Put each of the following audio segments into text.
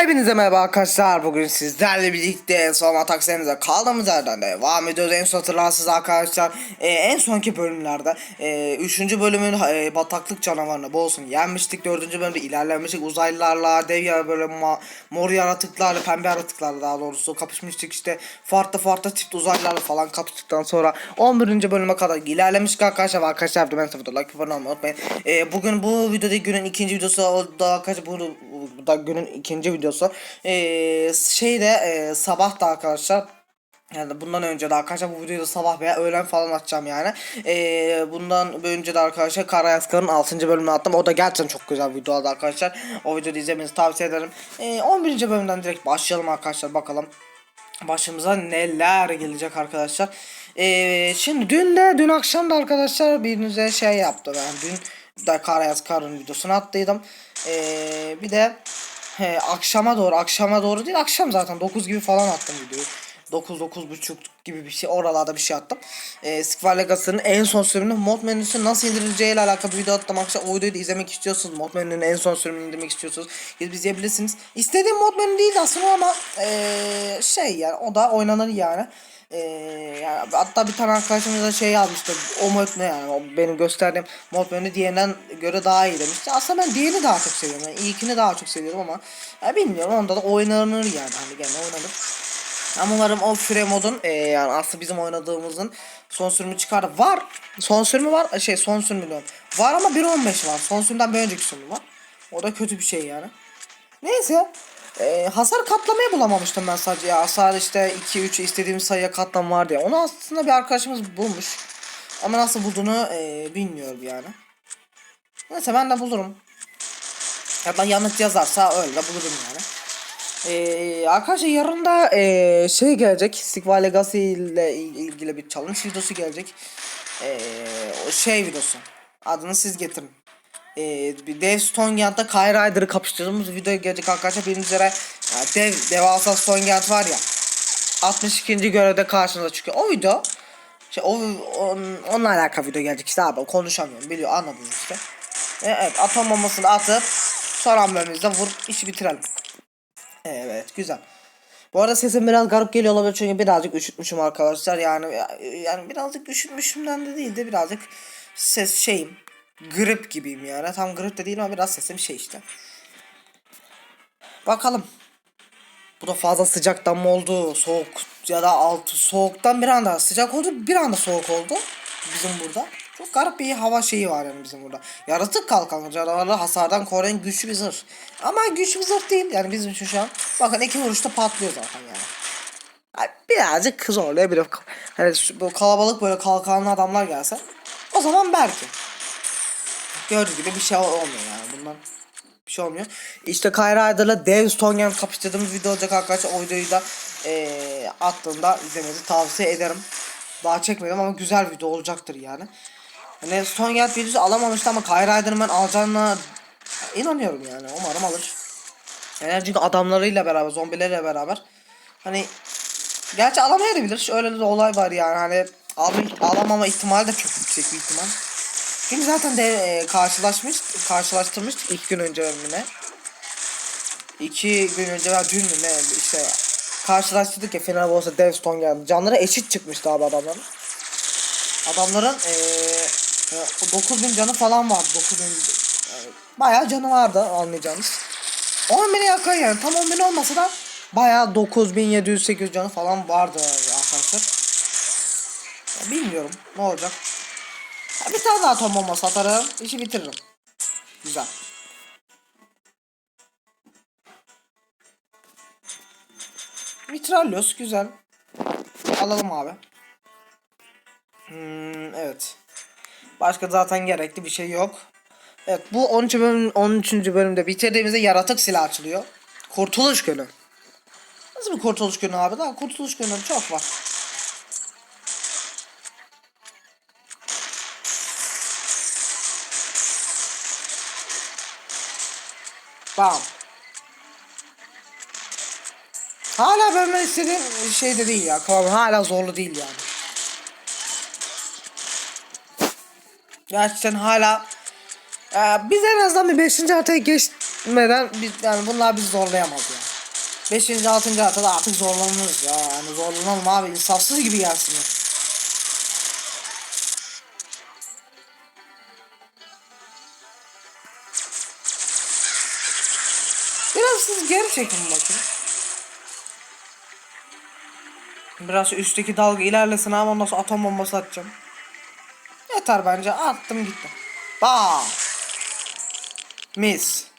Hepinize merhaba arkadaşlar. Bugün sizlerle birlikte son ataklarımıza kaldığımız yerden devam ediyoruz. En son hatırlarsınız arkadaşlar. Ee, en sonki bölümlerde 3. bölümün e, bataklık canavarını boğulsun yenmiştik. 4. bölümde ilerlemiştik. Uzaylılarla, dev ya böyle ma- mor yaratıklarla, pembe yaratıklarla daha doğrusu kapışmıştık. işte farklı farklı tip uzaylılarla falan kapıştıktan sonra 11. bölüme kadar ilerlemiştik arkadaşlar. Arkadaşlar ben sıfırda like abone unutmayın. Ee, bugün bu videoda günün ikinci videosu o da arkadaşlar bu, bu da günün ikinci videosu. Ee, şeyde e, sabah da arkadaşlar yani bundan önce de arkadaşlar bu videoyu da sabah veya öğlen falan atacağım yani. Ee, bundan önce de arkadaşlar Kara Yaskar'ın 6. bölümünü attım. O da gerçekten çok güzel bir videoydu arkadaşlar. O videoyu izlemenizi tavsiye ederim. Ee, 11. bölümden direkt başlayalım arkadaşlar bakalım. Başımıza neler gelecek arkadaşlar. Ee, şimdi dün de dün akşam da arkadaşlar birinize şey yaptı ben dün da Kara Yaskar'ın videosunu attıydım. Ee, bir de He, akşama doğru akşama doğru değil akşam zaten 9 gibi falan attım videoyu. 9 buçuk gibi bir şey oralarda bir şey attım. Ee, Square Legacy'nin en son sürümünü mod menüsü nasıl indirileceği ile alakalı video attım. Arkadaşlar o videoyu da izlemek istiyorsunuz. Mod menünün en son sürümünü indirmek istiyorsunuz. Gidip izleyebilirsiniz. İstediğim mod menü değil aslında ama ee, şey yani o da oynanır yani. Ee, hatta bir tane arkadaşımız da şey yazmıştı. O mod ne yani? O benim gösterdiğim mod menü diğerinden göre daha iyi demişti. Aslında ben diğerini daha çok seviyorum. Yani ilkini daha çok seviyorum ama ya bilmiyorum onda da oynanır yani. Hani gene oynanır. Ama umarım o Free modun e, yani aslında bizim oynadığımızın son sürümü çıkar. Var. Son sürümü var. Şey son sürümü diyorum. Var ama 1.15 var. Son sürümden bir önceki sürümü var. O da kötü bir şey yani. Neyse. E, hasar katlamayı bulamamıştım ben sadece ya. Hasar işte 2-3 istediğim sayıya katlam var diye. Onu aslında bir arkadaşımız bulmuş. Ama nasıl bulduğunu e, bilmiyorum yani. Neyse ben de bulurum. Ya da yanıt yazarsa öyle bulurum yani. Ee, arkadaşlar yarın da ee, şey gelecek. Sigma Legacy ile il- ilgili bir challenge videosu gelecek. Ee, şey videosu. Adını siz getirin. Bir Dev Stonegant'la Kyle Rider'ı kapıştırdığımız video gelecek arkadaşlar. Bildiğiniz üzere ya dev, devasa Stonegant var ya. 62. görevde karşınıza çıkıyor. O video şey, o, on, onunla alakalı video gelecek işte abi konuşamıyorum biliyor anladınız işte. Ee, evet atom bombasını atıp son hamlemizde vurup işi bitirelim. Evet güzel. Bu arada sesim biraz garip geliyor olabilir çünkü birazcık üşütmüşüm arkadaşlar. Yani yani birazcık üşütmüşümden de değil de birazcık ses şeyim. Grip gibiyim yani. Tam grip de değil ama biraz sesim şey işte. Bakalım. Bu da fazla sıcaktan mı oldu? Soğuk ya da altı soğuktan bir anda sıcak oldu bir anda soğuk oldu. Bizim burada. Çok garip bir hava şeyi var yani bizim burada. Yaratık kalkan canavarı hasardan koruyan güçlü bir zırh. Ama güçlü bir zırh değil yani bizim için şu an. Bakın iki vuruşta patlıyor zaten yani. yani birazcık zorlayabilir. Hani bu kalabalık böyle kalkanlı adamlar gelse. O zaman belki. Gördüğünüz gibi bir şey ol- olmuyor yani bundan. Bir şey olmuyor. İşte Kayra Rider'la Dev Stongen kapıştırdığımız video olacak arkadaşlar. O videoyu da eee attığımda izlemenizi tavsiye ederim. Daha çekmedim ama güzel video olacaktır yani. Hani Stonegate videosu alamamıştı ama Kyle Rider'ın ben alacağına inanıyorum yani. Umarım alır. Yani çünkü adamlarıyla beraber, zombileriyle beraber. Hani gerçi alamayabilir. Öyle de olay var yani. Hani al, alamama ihtimali de çok yüksek bir ihtimal. Çünkü zaten de e, karşılaşmış, karşılaştırmıştık ilk gün önce bölümüne. İki gün önce veya dün mü ne işte karşılaştırdık ya Final Boss'a Dev Stone geldi. Canları eşit çıkmıştı abi adamların. Adamların eee 9000 canı falan vardı. 9000 yani bayağı canı vardı anlayacağınız. 10 bine yakın yani tam 10 bin olmasa da bayağı 9700-800 canı falan vardı arkadaşlar. Ya bilmiyorum ne olacak. Bir tane daha tom bombası atarım işi bitiririm. Güzel. Mitrallos güzel. Alalım abi. Hmm, evet. Başka zaten gerekli bir şey yok. Evet bu 13. bölüm 13. bölümde bitirdiğimizde yaratık silah açılıyor. Kurtuluş günü. Nasıl bir kurtuluş günü abi? Daha kurtuluş günü çok var. Bam. Hala bölme istediğim şey de değil ya. Kıvam hala zorlu değil yani. Gerçekten hala e, biz en azından bir 5. haritaya geçmeden biz, yani bunlar bizi zorlayamaz yani. 5. 6. haftada artık zorlanırız ya. Yani zorlanalım abi. insafsız gibi gelsin. Çekin bakın. Biraz üstteki dalga ilerlesin ama ondan sonra atom bombası atacağım. Yeter bence attım gitti. Ba. Mis.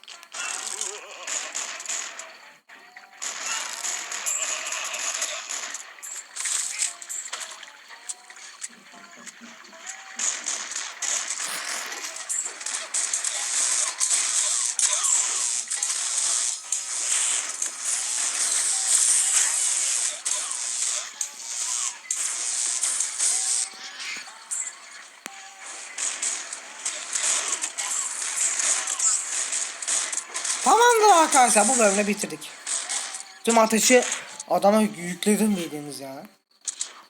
Arkadaşlar bu bölümde bitirdik. Tüm ateşi adama yükledim bildiğimiz yani.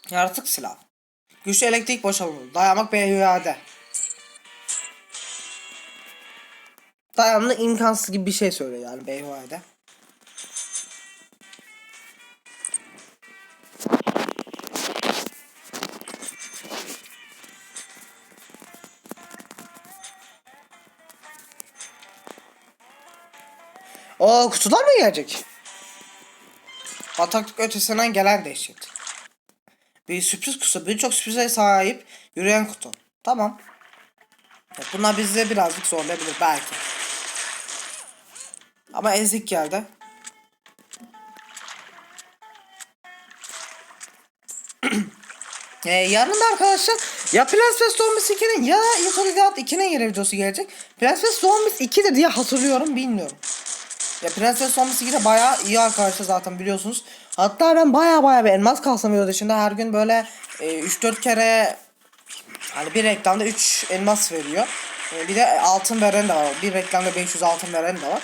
Yaratık silah. Güçlü elektrik boşalımı. Dayanmak BYA'de. Dayanımlı imkansız gibi bir şey söylüyor yani BYA'de. O kutular mı gelecek? Bataklık ötesinden gelen dehşet. Bir sürpriz kutu. Birçok sürprize sahip yürüyen kutu. Tamam. Evet, bunlar bizi birazcık zorlayabilir belki. Ama ezik geldi. Ee, yarın da arkadaşlar ya Plants vs Zombies 2'nin ya Insolidat 2'nin yeni videosu gelecek. Plants vs Zombies 2'dir diye hatırlıyorum bilmiyorum. Ya Prenses 2 de bayağı iyi arkadaşlar zaten biliyorsunuz. Hatta ben bayağı bayağı bir elmas kalsam video dışında her gün böyle e, 3-4 kere hani bir reklamda 3 elmas veriyor. E, bir de altın veren de var. Bir reklamda 500 altın veren de var.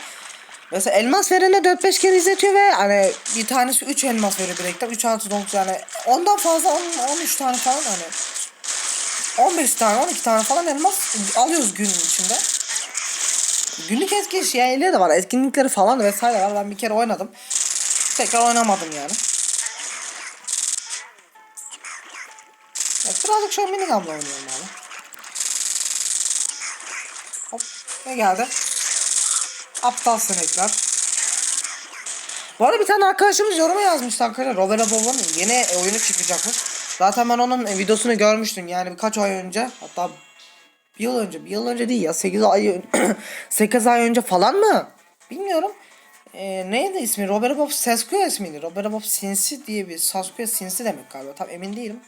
Mesela elmas verene 4-5 kere izletiyor ve hani bir tanesi 3 elmas veriyor bir reklam. 3 artı 9 yani ondan fazla 10, 13 tane falan hani 15 tane 12 tane falan elmas alıyoruz günün içinde. Günlük etkinlik şeyleri de var. Etkinlikleri falan vesaire var. Ben bir kere oynadım. Tekrar oynamadım yani. Birazcık şu an mini gamla oynuyorum abi. Hop ne geldi? Aptal sinekler. Bu arada bir tane arkadaşımız yoruma yazmıştı arkadaşlar. Robert Bob'un yeni oyunu çıkacakmış. Zaten ben onun videosunu görmüştüm yani birkaç ay önce. Hatta bir yıl önce, bir yıl önce değil ya 8 ay ön- 8 ay önce falan mı? Bilmiyorum. Ee, neydi ismi? Robert Bob Sasquatch miydi? Robert Bob Sinsi diye bir Sasquatch Sinsi demek galiba. Tam emin değilim.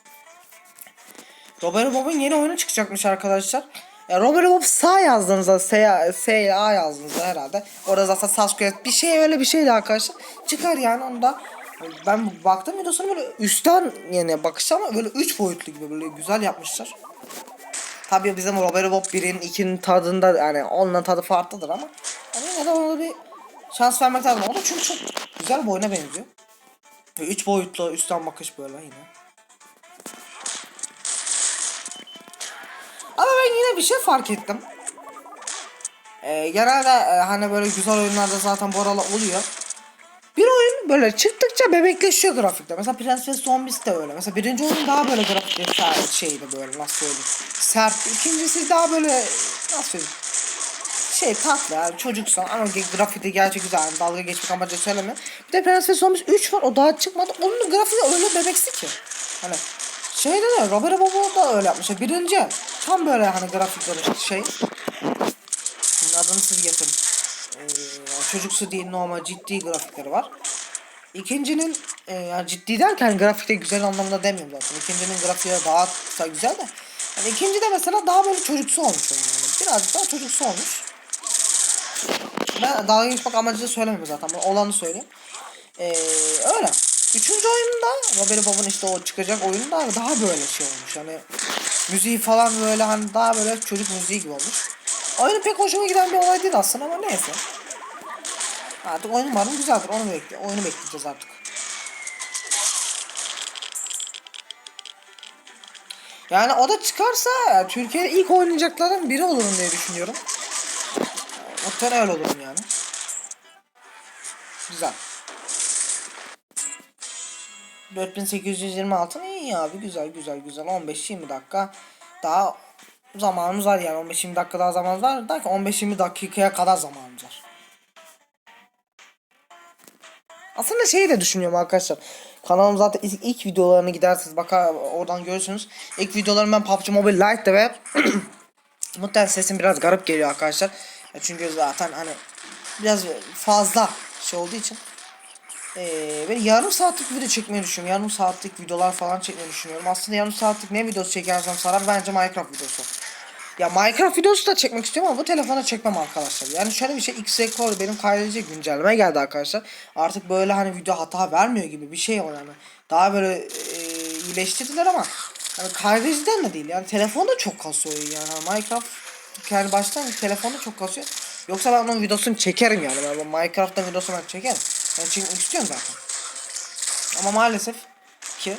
Robert Bob'un yeni oyunu çıkacakmış arkadaşlar. Ya Robert Bob sağ yazdığınızda S, S ile A yazdığınızda herhalde. Orada zaten Sasquatch bir şey öyle bir şeydi arkadaşlar. Çıkar yani onda. Ben baktım videosunu böyle üstten yani bakış ama böyle 3 boyutlu gibi böyle güzel yapmışlar. Tabii bizim Robert Bob 1'in 2'nin tadında yani onunla tadı farklıdır ama hani yine de ona bir şans vermek lazım. O da çünkü çok güzel bir oyuna benziyor. Ve 3 boyutlu üstten bakış böyle yine. Ama ben yine bir şey fark ettim. Ee, genelde e, hani böyle güzel oyunlarda zaten bu aralar oluyor. Bir oyun böyle çıktıkça bebekleşiyor grafikte. Mesela Prenses Zombies de öyle. Mesela birinci oyun daha böyle grafikte sert şeydi böyle nasıl söyleyeyim. Sert. İkincisi daha böyle nasıl söyleyeyim. Şey tatlı yani çocuksan ama grafikte gerçi güzel. Yani dalga geçmek amacı söylemiyorum. Bir de Prenses Zombies 3 var o daha çıkmadı. Onun grafiği öyle bebeksi ki. Hani şeyde de Robert Bobo da öyle yapmış. Birinci tam böyle hani grafikleri şey. Adını siz getirin. Ee, çocuksu değil normal ciddi grafikleri var. İkincinin e, yani ciddi derken grafikte güzel anlamda demiyorum zaten. İkincinin grafiği daha da güzel de. Yani ikinci de mesela daha böyle çocuksu olmuş oyun yani. Birazcık daha çocuksu olmuş. Ben dalga geçmek amacıyla söylemiyorum zaten. Ben olanı söyleyeyim. Ee, öyle. Üçüncü oyunda Robert Bob'un işte o çıkacak oyunda daha böyle şey olmuş. Hani müziği falan böyle hani daha böyle çocuk müziği gibi olmuş. Oyunu pek hoşuma giden bir olay değil aslında ama neyse. Artık oyun umarım güzeldir. Onu bekle oyunu bekleyeceğiz artık. Yani o da çıkarsa Türkiye'de ilk oynayacaklardan biri olurum diye düşünüyorum. Muhtemelen öyle olurum yani. Güzel. 4826 iyi abi güzel güzel güzel 15-20 dakika daha zamanımız var yani 15-20 dakika daha zamanımız var ki 15-20 dakikaya kadar zamanımız var. Aslında şeyi de düşünüyorum arkadaşlar. Kanalım zaten ilk, ilk videolarını giderseniz bakar oradan görürsünüz. İlk videolarım ben PUBG Mobile Lite'de ve muhtemelen sesim biraz garip geliyor arkadaşlar. Çünkü zaten hani biraz fazla şey olduğu için ee, yarım saatlik video çekmeyi düşünüyorum. Yarım saatlik videolar falan çekmeyi düşünüyorum. Aslında yarım saatlik ne videosu çekersem sarar bence Minecraft videosu. Ya Minecraft videosu da çekmek istiyorum ama bu telefona çekmem arkadaşlar. Yani şöyle bir şey X-Record benim kaydedici güncelleme geldi arkadaşlar. Artık böyle hani video hata vermiyor gibi bir şey o yani. Daha böyle e, iyileştirdiler ama hani kaydediciden de değil yani telefonda çok kasıyor yani Minecraft yani baştan telefonda çok kasıyor. Yoksa ben onun videosunu çekerim yani. Ben Minecraft'ta videosunu çekerim. Ben çekmek istiyorum zaten. Ama maalesef ki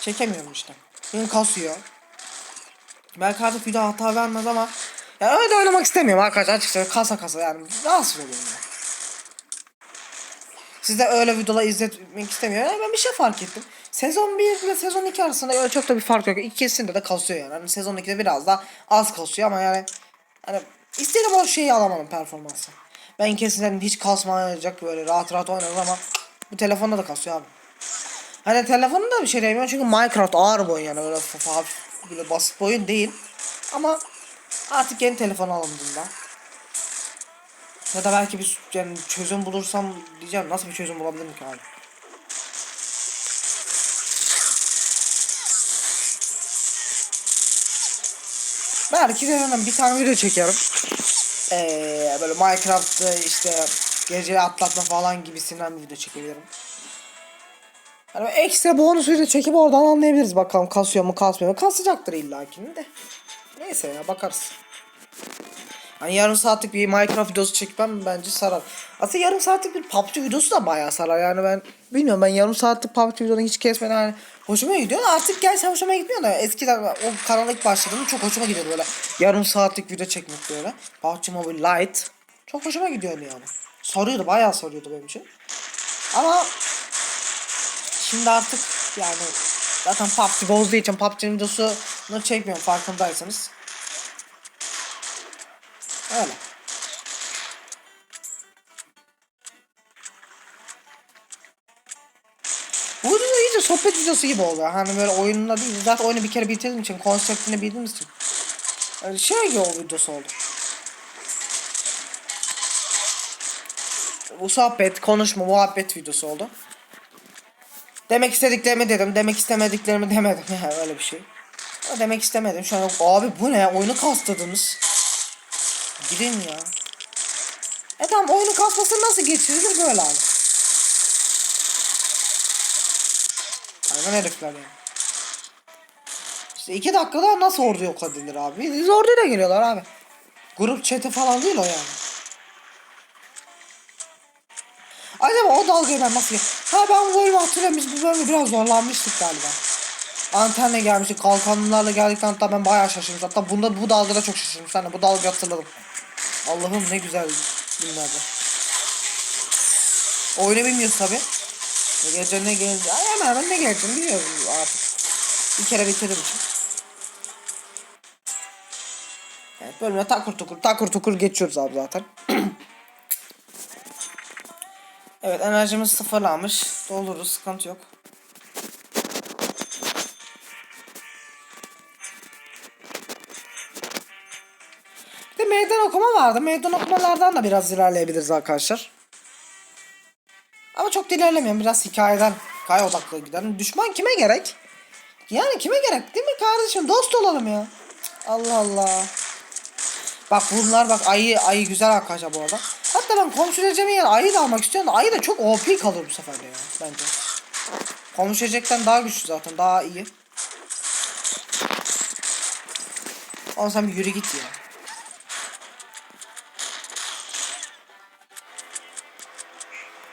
çekemiyorum işte. Benim kasıyor. Belki artık video hata vermez ama ya öyle oynamak istemiyorum arkadaşlar açıkçası kasa kasa yani rahatsız oluyorum ya. Siz de öyle videolar izletmek istemiyorum. Yani ben bir şey fark ettim. Sezon 1 ile sezon 2 arasında öyle çok da bir fark yok. İkisinde de kasıyor yani. Hani sezon 2'de biraz daha az kasıyor ama yani hani istediğim o şeyi alamadım performansı. Ben ikisinden hiç kasmayacak böyle rahat rahat oynadım ama bu telefonda da kasıyor abi. Hani telefonda bir şey demiyorum çünkü Minecraft ağır oyun yani öyle hafif böyle basit bir oyun değil. Ama artık yeni telefon alındığında ya da belki bir yani çözüm bulursam diyeceğim nasıl bir çözüm bulabilirim ki abi. Belki de hemen bir tane video çekerim. Ee, böyle Minecraft'ta işte gece atlatma falan gibisinden bir video çekebilirim. Hani ekstra bonus video çekip oradan anlayabiliriz bakalım kasıyor mu kasmıyor mu. Kasacaktır illakini de. Neyse ya bakarız. Hani yarım saatlik bir Minecraft videosu çekmem bence sarar. Aslında yarım saatlik bir PUBG videosu da bayağı sarar yani ben bilmiyorum ben yarım saatlik PUBG videonu hiç kesmeden hani hoşuma gidiyor artık gerçi hoşuma gitmiyor da eskiden o kanala ilk başladığımda çok hoşuma gidiyordu böyle yarım saatlik video çekmek böyle PUBG Mobile Lite çok hoşuma gidiyordu yani sarıyordu bayağı sarıyordu benim için ama şimdi artık yani zaten PUBG bozduğu için PUBG videosunu çekmiyorum farkındaysanız Öyle. Bu video iyice sohbet videosu gibi oluyor. Hani böyle oyunla değil. Zaten oyunu bir kere bitirdiğim için, konseptini bildiğimiz için. Öyle şey gibi o videosu oldu. Bu sohbet, konuşma, muhabbet videosu oldu. Demek istediklerimi dedim, demek istemediklerimi demedim. Yani öyle bir şey. Ama demek istemedim. Şu an abi bu ne? Oyunu kastladınız. Gidin ya. E tamam oyunu kasmasını nasıl geçirilir böyle abi. Hayvan herifler ya. İşte iki dakikada nasıl ordu yok edilir abi? Biz orduyla geliyorlar abi. Grup chat'i falan değil o yani. Acaba o dalgayı ben nasıl Ha ben bu bölümü hatırlıyorum biz bu bölümde biraz zorlanmıştık galiba. Antenle gelmiştik kalkanlarla geldikten hatta ben bayağı şaşırmıştım. Hatta bunda bu dalgada çok şaşırmıştım. Sen de bu dalgayı hatırladım. Allah'ım ne güzel günlerdi. Oyunu bilmiyoruz tabi. Ne geleceğini ne geleceğini. Ay hemen hemen ne geleceğini biliyoruz artık. Bir kere bitirdim için. Evet bölüme takur tukur takur tukur geçiyoruz abi zaten. evet enerjimiz sıfırlanmış. Doldururuz sıkıntı yok. Bir de meydan okuma vardı. Meydan okumalardan da biraz ilerleyebiliriz arkadaşlar. Ama çok da ilerlemeyin. Biraz hikayeden, hikaye odaklı gidelim. Düşman kime gerek? Yani kime gerek değil mi kardeşim? Dost olalım ya. Allah Allah. Bak bunlar bak ayı ayı güzel arkadaşlar bu arada. Hatta ben komşu Recep'in ayı da almak istiyorum ayı da çok OP kalır bu sefer de ya bence. Komşu Recep'ten daha güçlü zaten daha iyi. Oğlum sen bir yürü git ya.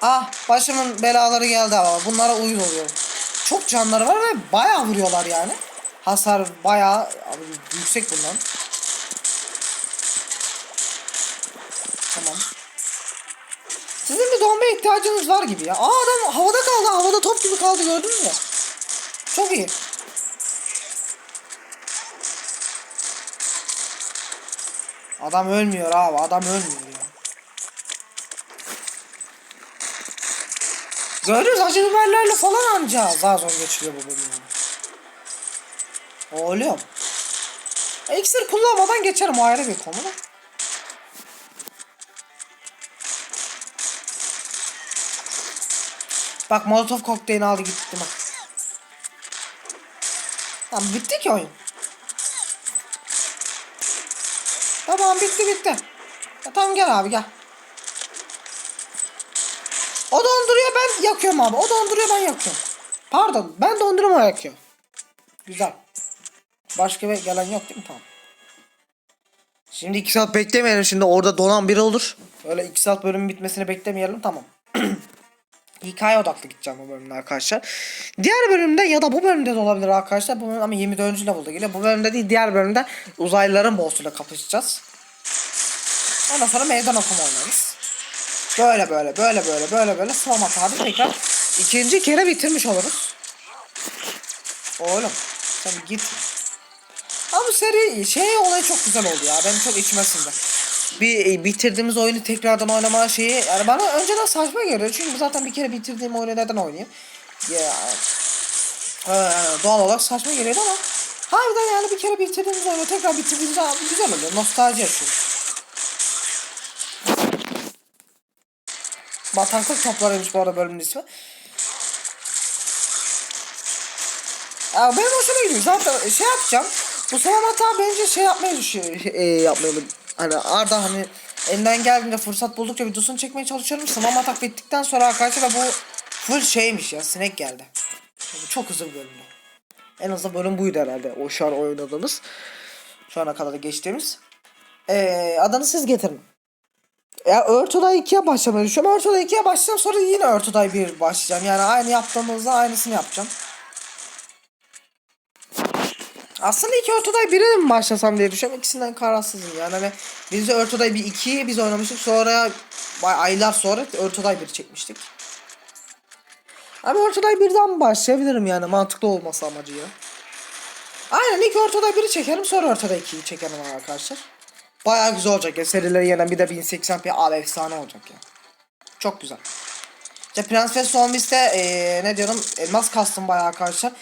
Ah başımın belaları geldi ama bunlara uyuz oluyorum. Çok canları var ve bayağı vuruyorlar yani. Hasar bayağı yüksek bundan. İhtiyacınız var gibi ya. Aa adam havada kaldı. Havada top gibi kaldı gördünüz mü? Çok iyi. Adam ölmüyor abi. Adam ölmüyor ya. Görüyoruz acı biberlerle falan anca daha zor geçiriyor bu bölüm yani. Oğlum. E, İksir kullanmadan geçerim o ayrı bir konu da. Bak Molotov kokteyli aldı gitti bak. Tamam bitti ki oyun. Tamam bitti bitti. Ya, tamam gel abi gel. O donduruyor ben yakıyorum abi. O donduruyor ben yakıyorum. Pardon ben donduruyorum o yakıyor. Güzel. Başka bir gelen yok değil mi? Tamam. Şimdi 2 saat beklemeyelim şimdi orada donan biri olur. Öyle 2 saat bölümün bitmesini beklemeyelim tamam. Hikaye odaklı gideceğim bu bölümde arkadaşlar. Diğer bölümde ya da bu bölümde de olabilir arkadaşlar. Bu bölüm ama 24. level'da geliyor. Bu bölümde değil diğer bölümde uzaylıların boss'uyla kapışacağız. Ondan sonra meydan okuma oynarız. Böyle böyle böyle böyle böyle böyle sıvama tabi tekrar ikinci kere bitirmiş oluruz. Oğlum sen git. Ama seri şey olayı çok güzel oldu ya. Benim çok içime sindi. Bir e, bitirdiğimiz oyunu tekrardan oynama şeyi yani bana önceden saçma geliyor. Çünkü zaten bir kere bitirdiğim oyunu neden oynayayım? Ya ee, doğal olarak saçma geliyordu ama harbiden yani bir kere bitirdiğimiz oyunu tekrar bitirdiğimiz zaman güzel oluyor. Nostalji yaşıyoruz. Bataklık toplarıymış bu arada bölümün ismi. Ya benim hoşuma gidiyor. Zaten şey yapacağım. Bu son hata bence şey yapmayı düşüyor. E, yapmayalım. Hani Arda hani elinden geldiğinde fırsat buldukça videosunu çekmeye çalışıyorum. Sıvam atak bittikten sonra arkadaşlar bu full şeymiş ya. Sinek geldi. Bu çok hızlı bir bölümdü. En azından bölüm buydu herhalde. O şu an oynadığımız. Şu ana kadar geçtiğimiz. Ee, adını siz getirin. Ya Örtoday 2'ye başlamayı düşünüyorum. Örtoday 2'ye başlayacağım sonra yine Örtoday 1 başlayacağım. Yani aynı yaptığımızda aynısını yapacağım. Aslında iki Örtoday 1'e mi başlasam diye düşünüyorum. İkisinden kararsızım yani. Hani biz de Örtoday bir 2'yi biz oynamıştık. Sonra aylar sonra Örtoday 1 çekmiştik. Ama Örtoday 1'den başlayabilirim yani mantıklı olması amacıyla. Aynen ilk Ortada 1'i çekerim sonra Ortada 2'yi çekerim arkadaşlar. Bayağı güzel olacak ya serileri yenen bir de 1080p abi efsane olacak ya. Çok güzel. İşte Prens ve Zombie'ste ee, ne diyorum elmas kastım bayağı arkadaşlar.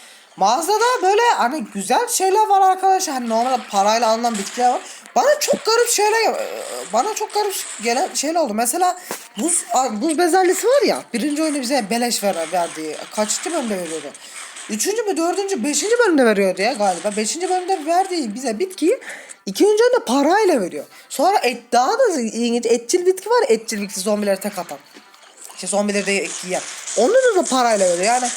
Mağazada böyle hani güzel şeyler var arkadaşlar. Hani normalde parayla alınan bitkiler var. Bana çok garip şeyler e, bana çok garip gelen şeyler oldu. Mesela buz buz bezelyesi var ya. Birinci oyunu bize beleş ver, verdiği. Kaçıncı bölümde veriyordu? Üçüncü mü dördüncü beşinci bölümde veriyordu ya galiba. Beşinci bölümde verdiği bize bitkiyi ikinci oyunda parayla veriyor. Sonra et daha da ilginç etçil bitki var. Etçil bitki zombileri tek atan. İşte zombileri de yiyen. Onu da, da parayla veriyor yani.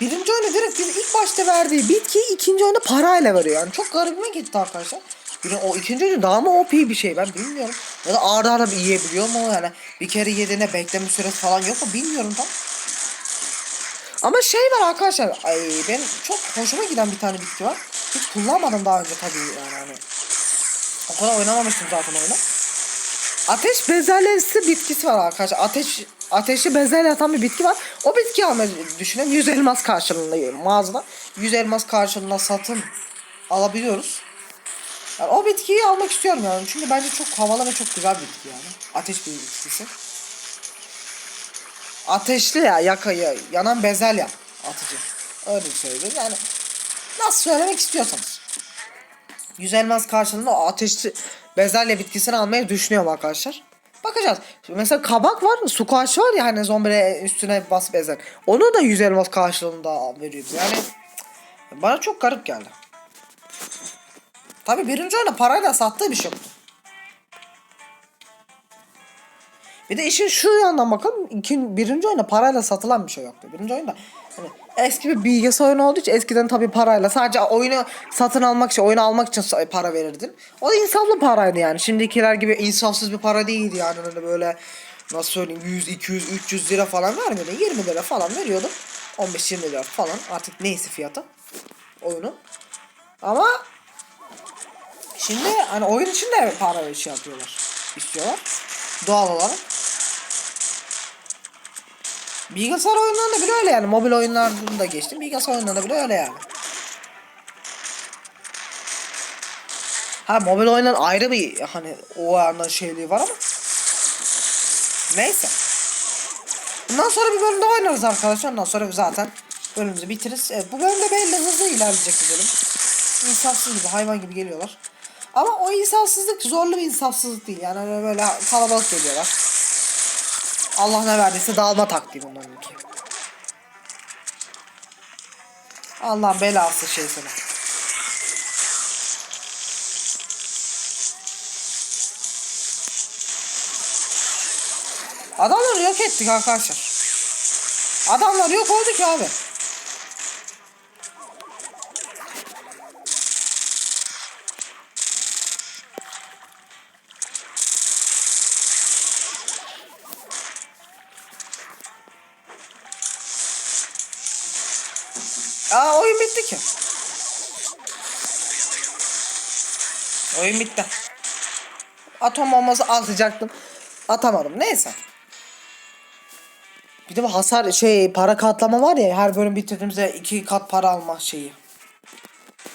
Birinci oyunda direkt biz ilk başta verdiği bitkiyi ikinci oyunda parayla veriyor. Yani çok garibime gitti arkadaşlar. Bir, o ikinci oyunda daha mı OP bir şey ben bilmiyorum. Ya da arda bir yiyebiliyor mu yani bir kere yediğine bekleme süresi falan yok mu bilmiyorum tam. Ama şey var arkadaşlar. Ay ben çok hoşuma giden bir tane bitki var. Hiç kullanmadım daha önce tabii yani hani. O kadar oynamamıştım zaten oyunu. Ateş bezelyesi bitkisi var arkadaşlar. Ateş ateşi bezelye atan bir bitki var. O bitki almayı düşünün. 100 elmas karşılığında mağazada 100 elmas karşılığında satın alabiliyoruz. Yani o bitkiyi almak istiyorum yani. Çünkü bence çok havalı ve çok güzel bir bitki yani. Ateş bir bitkisi. Ateşli ya, yakayı, yanan bezelye atıcı. Öyle söyleyeyim yani. Nasıl söylemek istiyorsanız. Yüz elmas karşılığında o ateşli bezelye bitkisini almayı düşünüyorum arkadaşlar. Bakacağız. Mesela kabak var, squash var ya hani zombire üstüne basıp ezer. Onu da yüz elmas karşılığında veriyoruz. Yani bana çok garip geldi. Tabi birinci oyunda parayla sattığı bir şey yoktu. Bir de işin şu yandan bakalım. İkin, birinci oyunda parayla satılan bir şey yoktu. Birinci oyunda hani eski bir bilgisayar oyunu olduğu için eskiden tabii parayla sadece oyunu satın almak için, oyunu almak için para verirdin. O da insaflı paraydı yani. Şimdikiler gibi insafsız bir para değildi yani öyle böyle nasıl söyleyeyim 100, 200, 300 lira falan vermiyordu. 20 lira falan veriyordu. 15-20 lira falan artık neyse fiyatı oyunu. Ama şimdi hani oyun için de para şey yapıyorlar. istiyorlar. Doğal olarak. Bilgisayar oyunlarında bile öyle yani. Mobil oyunlarında da geçtim. Bilgisayar oyunlarında bile öyle yani. Ha mobil oyunların ayrı bir hani o anda şeyliği var ama. Neyse. Bundan sonra bir bölümde oynarız arkadaşlar. Ondan sonra zaten bölümümüzü bitiririz. Evet, bu bölümde belli hızlı ilerleyecek bir bölüm. İnsafsız gibi hayvan gibi geliyorlar. Ama o insafsızlık zorlu bir insafsızlık değil. Yani öyle böyle kalabalık geliyorlar. Allah ne verdiyse dağılma taktiği bunlarınki. Allah'ın belası şey sana. Adamları yok ettik arkadaşlar. Adamlar yok oldu ki abi. Oyun bitti. Atom bombası atacaktım. Atamadım. Neyse. Bir de bu hasar şey para katlama var ya her bölüm bitirdiğimizde iki kat para alma şeyi.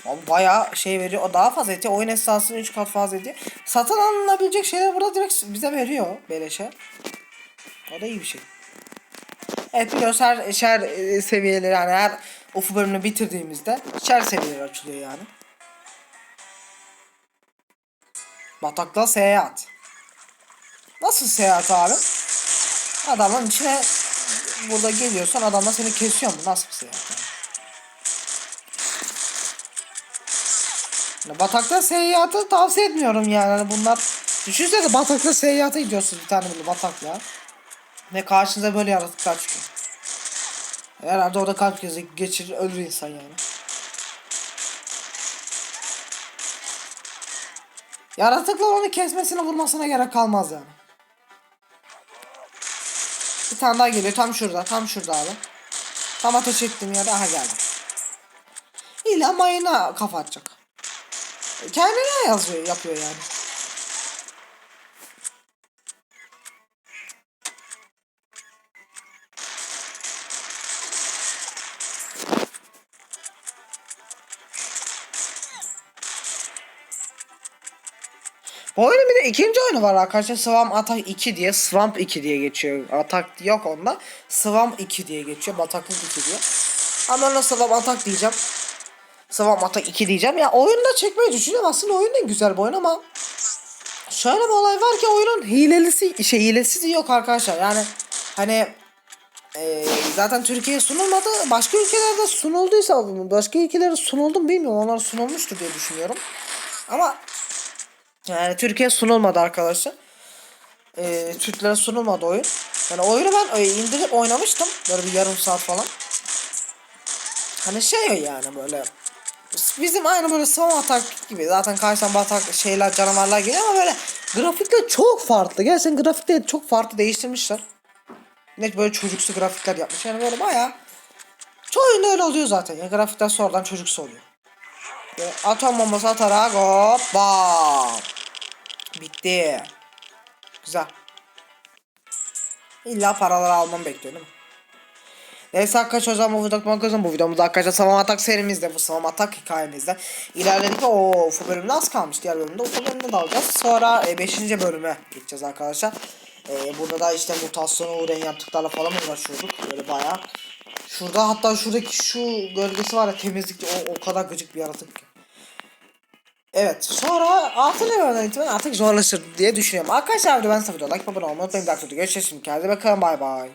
Abi bayağı şey veriyor. O daha fazla ediyor. Oyun esnasında 3 kat fazla ediyor. Satın alınabilecek şeyler burada direkt bize veriyor beleşe. O da iyi bir şey. Evet biliyoruz her şer e, seviyeleri yani her ufu bölümünü bitirdiğimizde şer seviyeleri açılıyor yani. Batakla seyahat. Nasıl seyahat abi? Adamın içine burada geliyorsan adamla seni kesiyor mu? Nasıl bir seyahat yani? Batakta seyahati tavsiye etmiyorum yani. Hani bunlar düşünsene batakta seyahate gidiyorsunuz bir tane böyle batakla. Ve karşınıza böyle yaratıklar çıkıyor. Herhalde orada kalp geçirir ölür insan yani. Yaratıklar onu kesmesine vurmasına gerek kalmaz yani. Bir tane daha geliyor tam şurada tam şurada abi. Tam ateş ettiğim yerde aha geldi. İlla mayına kafa atacak. Kendine yazıyor yapıyor yani. Bu oyunun bir de ikinci oyunu var arkadaşlar. Swamp Attack 2 diye. Swamp 2 diye geçiyor. Attack yok onda. Swamp 2 diye geçiyor. Bataklık 2 diye. Ama de Swamp Attack diyeceğim. Swamp Attack 2 diyeceğim. Ya oyunu da çekmeyi düşünüyorum. Aslında oyun da güzel bir oyun ama şöyle bir olay var ki oyunun hilelisi şey hilesiz yok arkadaşlar. Yani hani e, zaten Türkiye'ye sunulmadı. Başka ülkelerde sunulduysa başka ülkelere sunuldu mu bilmiyorum. Onlar sunulmuştur diye düşünüyorum. Ama yani Türkiye sunulmadı arkadaşlar. Ee, Türklere sunulmadı oyun. Yani oyunu ben indirip oynamıştım. Böyle bir yarım saat falan. Hani şey yani böyle bizim aynı böyle son atak gibi zaten karşıdan batak şeyler canavarlar geliyor ama böyle grafikler çok farklı. Gerçekten grafikleri çok farklı değiştirmişler. Net böyle çocuksu grafikler yapmış. Yani böyle bayağı çoğu oyunda öyle oluyor zaten. Ya grafikler sonradan çocuksu oluyor. Ve atom bombası atarak hop bam. Bitti. Güzel. İlla paraları almamı bekliyor değil mi? Neyse arkadaşlar o zaman bu videoda bakıyorsun bu videomuzda arkadaşlar Savam Atak serimizde bu Savam Atak hikayemizde ilerledik o UFO bölümünde az kalmış diğer bölümde UFO bölümünde dalacağız sonra 5. bölüme geçeceğiz arkadaşlar e, burada da işte mutasyona uğrayan yaptıklarla falan uğraşıyorduk böyle bayağı şurada hatta şuradaki şu gölgesi var ya temizlikte o, o kadar gıcık bir yaratık ki Evet sonra altı level'dan itibaren artık zorlaşır diye düşünüyorum. Arkadaşlar ben video like abone olmayı unutmayın. Bir videoda görüşürüz. Kendinize bakın bay bay.